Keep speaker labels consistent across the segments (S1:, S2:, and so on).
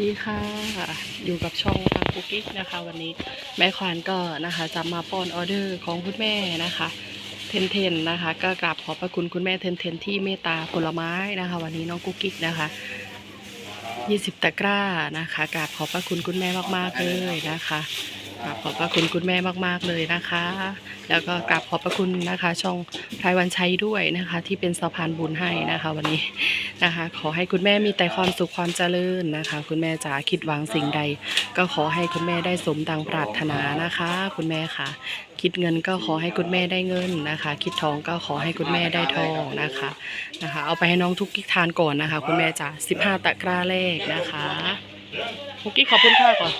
S1: ดีค่ะ อยู่กับช่องทางกุ๊กกิ๊กนะคะ วันนี้แม่ควานก็นะคะจะมาป้อนออเดอร์ของคุณแม่นะคะ เทนเทนนะคะ ก็กราบขอบพระคุณคุณแม่เทนเทนที่เมตตาผลไม้นะคะ วันนี้น้องกุ๊กกิ๊กนะคะ20ตะกร้านะคะกราบขอบพระคุณคุณแม่มากๆเลยนะคะ ขอบพระคุณคุณแม่มากๆเลยนะคะ แล้วก็กราบขอบพระคุณนะคะ ช่องพรายวันชัยด้วยนะคะ ที่เป็นสะพานบุญให้นะคะ วันนี้นะคะ ขอให้คุณแม่มีแต่ความสุขความเจริญนะคะ คุณแม่จ๋าคิดหวังสิ่งใด ก็ขอให้คุณแม่ได้สมดังปรารถนานะคะ คุณแม่ค่ะ คิดเงินก็ขอให้คุณแม่ได้เงินนะคะ คิดทองก็ขอให้คุณแม่ได้ทองนะคะนะคะ เอาไปให้น้องทุกกิ๊กทานก่อนนะคะ คุณแม่จ๋า15 ตะกร้าแรกนะคะทุกกิ๊กขอบคุณค่ะก่อน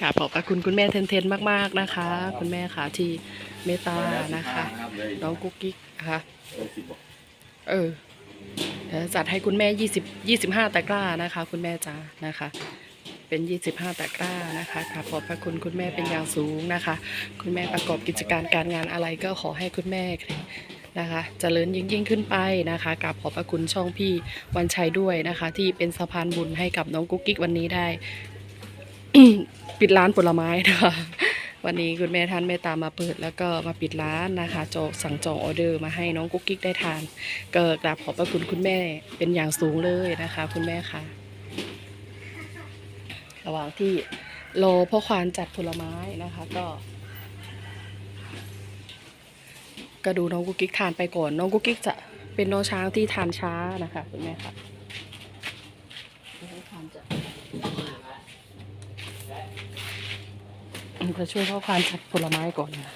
S1: กราบขอบพระคุณคุณแม่เทนเทนมาก ๆนะคะ คุณแม่ค่ะที่เมตตานะคะ น้องกุ๊กกิ๊กนะคะเออเดี๋ยวจัดให้คุณแม่ยี่สิบยี่สิบห้าตะกร้านะคะ คุณแม่จ้านะคะ เป็นยี่สิบห้าตะกร้านะคะกราบขอบพระคุณคุณแม่เป็นอย่างสูงนะคะ คุณแม่ประกอบกิจการการงานอะไรก็ขอให้คุณแม่ นะคะเจริญยิ่งยิ่งขึ้นไปนะคะกราบขอบพระคุณช่องพี่วันชัยด้วยนะคะ ที่เป็นสะพานบุญให้กับน้องกุ๊กกิ๊กวันนี้ได้ ปิดร้านผลไม้นะคะวันนี้คุณแม่ท่านเมตตามาเปิดแล้วก็มาปิดร้านนะคะจองสั่งจองออเดอร์มาให้น้องกุ๊กกิ๊กได้ทาน ก็กราบขอบพระคุณคุณแม่เป็นอย่างสูงเลยนะคะ คุณแม่ค่ะ ระหว่างที่รอพ่อควานจัดผลไม้นะคะ ก็ ก็ดูน้องกุ๊กกิ๊กทานไปก่อน น้องกุ๊กกิ๊กจะเป็นน้องช้างที่ทานช้านะคะคุณแม่ค่ะน้องควานจะจะช่วยพ่อควานจัดผลไม้ก่อนนะ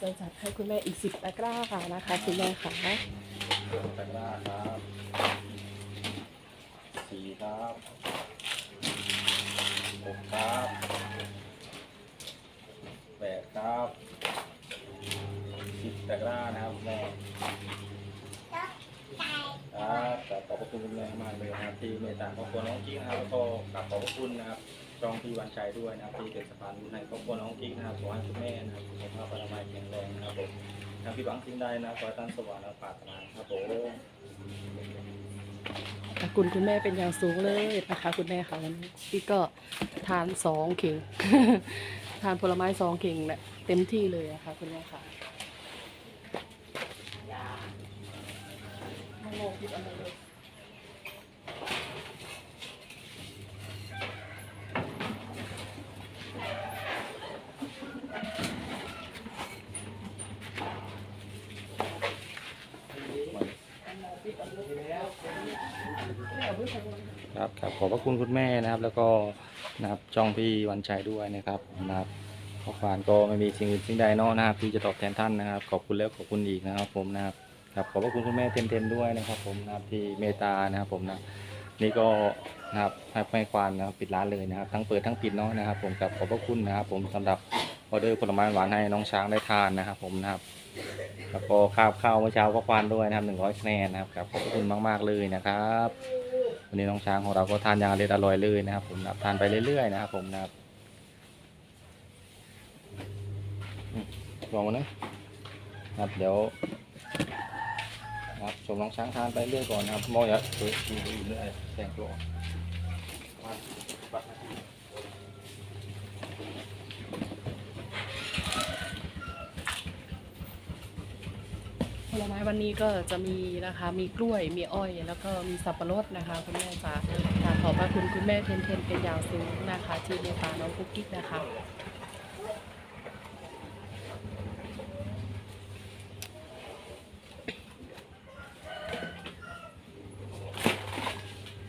S1: จะจัดให้คุณแม่อีกสิบตะกร้าค่ะนะคะคุณแม่ค่ะ
S2: ตะกร้าครับสี่ครับหกครับแปดครับสิบตะกร้านะครับแม่ครับขอบขอบคุณคุณแม่มากเลยนะครับที่เมตตาครอบครัวน้องกิ๊กนะครับก็ขอบคุณนะครับ จองพี่วันชัยด้วยนะครับที่เป็นสะพานบุญให้ครอบครัวน้องกิ๊กนะครับขอให้คุณแม่นะครับสุขภาพพนามัยแข็งแรงนะครับผมทางพี่หวังสิ่งใดนะขอให้ท่านสว่างและปรารถนาครับผม
S1: ขอบคุณคุณแม่เป็นอย่างสูงเลยนะคะ คุณแม่ค่ะวันนี้พี่ก็ทานสองเข่ง ทานผลไม้สองเข่งแบบเต็มที่เลยนะคะคุณแม่ค่ะม่งงผิดอะไรเลยเอาไว้ใส่ไว้
S2: ครับครับขอบพระคุณคุณแม่นะครับ แล้วก็นะครับจองพี่วันชัยด้วยนะครับนะครับข้อความก็ไม่มีสิ่งอื่นสิ่งใดเนาะนะครับที่จะตอบแทนท่านนะครับ ขอบคุณแล้วขอบคุณอีกนะครับ ผมนะครับครับขอบพระคุณคุณแม่เทนเทนด้วยนะครับ ผมนะครับที่เมตตานะครับ ผมนะนี่ก็นะครับให้ควานนะครับปิดร้านเลยนะครับ ทั้งเปิดทั้งปิดเนาะนะครับ ผมกับขอบพระคุณนะครับ ผมสำหรับออเดอร์ผลไม้หวานให้น้องช้างได้ทานนะครับ ผมนะครับ แล้วก็ข้าวข้าวเมื่อเช้าก็ควานด้วยนะครับหนึ่งร้อยคะแนนนะครับครับขอบคุณมาก ๆ เลยนะครับ วันนี้น้องช้างของเราก็ทานอย่างอร่อยอร่อยเลยนะครับ ผมนะทานไปเรื่อย ๆ นะครับ ผมนะครับลองมานะครับเดี๋ยวครับชมน้องช้างทานไปเรื่อยก่อนนะครับมองอย่าดูดูดูเรื่อยแสงตัว
S1: ลไม้วันนี้ก็จะมีนะคะมีกล้วยมีอ้อย แล้วก็มีสับปะรดนะคะคุณแม่จ๋าขอบพระคุณคุณแม่เทนเทนเป็นอย่างสูงนะคะ ที่เมตตาน้องกุ๊กกิ๊กนะคะ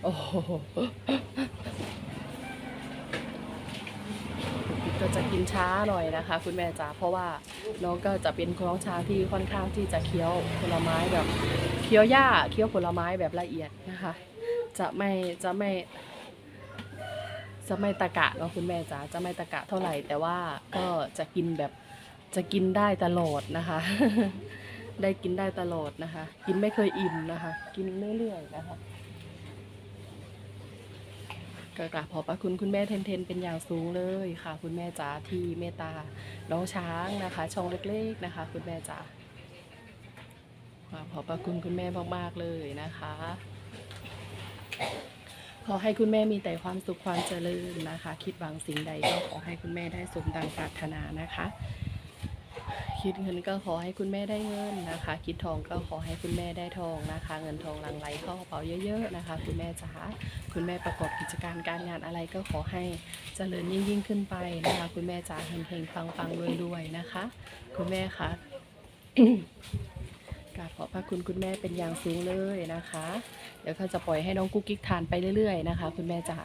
S1: โอ้ ก็จะกินช้าหน่อยนะคะ คุณแม่จ๋าเพราะว่าน้องก็จะเป็นน้องช้างที่ค่อนข้างที่จะเคี้ยวผลไม้แบบเคี้ยวหญ้าเคี้ยวผลไม้แบบละเอียดนะคะ จะไม่จะไม่ จะไม่ตะกะเนาะคุณแม่จ๋าจะไม่ตะกะเท่าไหร่ แต่ว่าก็จะกินแบบจะกินได้ตลอดนะคะ ได้กินได้ตลอดนะคะ กินไม่เคยอิ่มนะคะ กินเรื่อยๆนะคะ ก็กราบขอบพระคุณคุณแม่เทนเทนเป็นอย่างสูงเลยค่ะ คุณแม่จ๋าที่เมตตาน้องช้างนะคะ ช่องเล็กๆนะคะ คุณแม่จ๋ากราบขอบพระคุณคุณแม่มากๆเลยนะคะขอให้คุณแม่มีแต่ความสุขความเจริญนะคะ คิดหวังสิ่งใดก็ขอให้คุณแม่ได้สมดังปรารถนานะคะ คิดเงินก็ขอให้คุณแม่ได้เงินนะคะ คิดทองก็ขอให้คุณแม่ได้ทองนะคะ เงินทองหลั่งไหลเข้ากระเป๋าเยอะๆนะคะ คุณแม่จ๋าคุณแม่ประกอบกิจการการงานอะไรก็ขอให้เจริญยิ่งยิ่งๆขึ้นไปนะคะ คุณแม่จ๋าเฮงๆฟังๆรวยๆนะคะ คุณแม่คะ ขอบพระคุณคุณแม่เป็นอย่างสูงเลยนะคะ เดี๋ยวเขาจะปล่อยให้น้องกุ๊กกิ๊กทานไปเรื่อยๆนะคะ คุณแม่จ๋า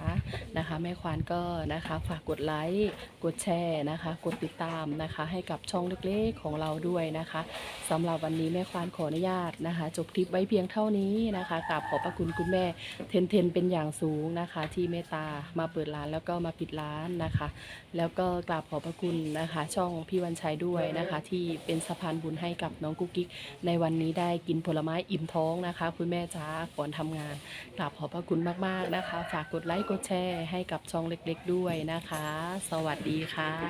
S1: นะคะ แม่ควานก็นะคะฝากกดไลค์กดแชร์นะคะ กดติดตามนะคะ ให้กับช่องเล็กๆของเราด้วยนะคะสำหรับวันนี้แม่ควานขออนุญาตนะคะ จบคลิปไว้เพียงเท่านี้นะคะกราบขอบพระคุณคุณแม่เทนเทนเป็นอย่างสูงนะคะ ที่เมตตามาเปิดร้านแล้วก็มาปิดร้านนะคะ แล้วก็กราบขอบพระคุณนะคะ ช่องพี่วันชัยด้วยนะคะ ที่เป็นสะพานบุญให้กับน้องกุ๊กกิ๊กในวันนี้ได้กินผลไม้อิ่มท้องนะคะ คุณแม่จ้าก่อนทำงานกราบขอบพระคุณมากๆนะคะ ฝากกดไลค์กดแชร์ให้กับช่องเล็ก ๆ ด้วยนะคะ สวัสดีค่ะ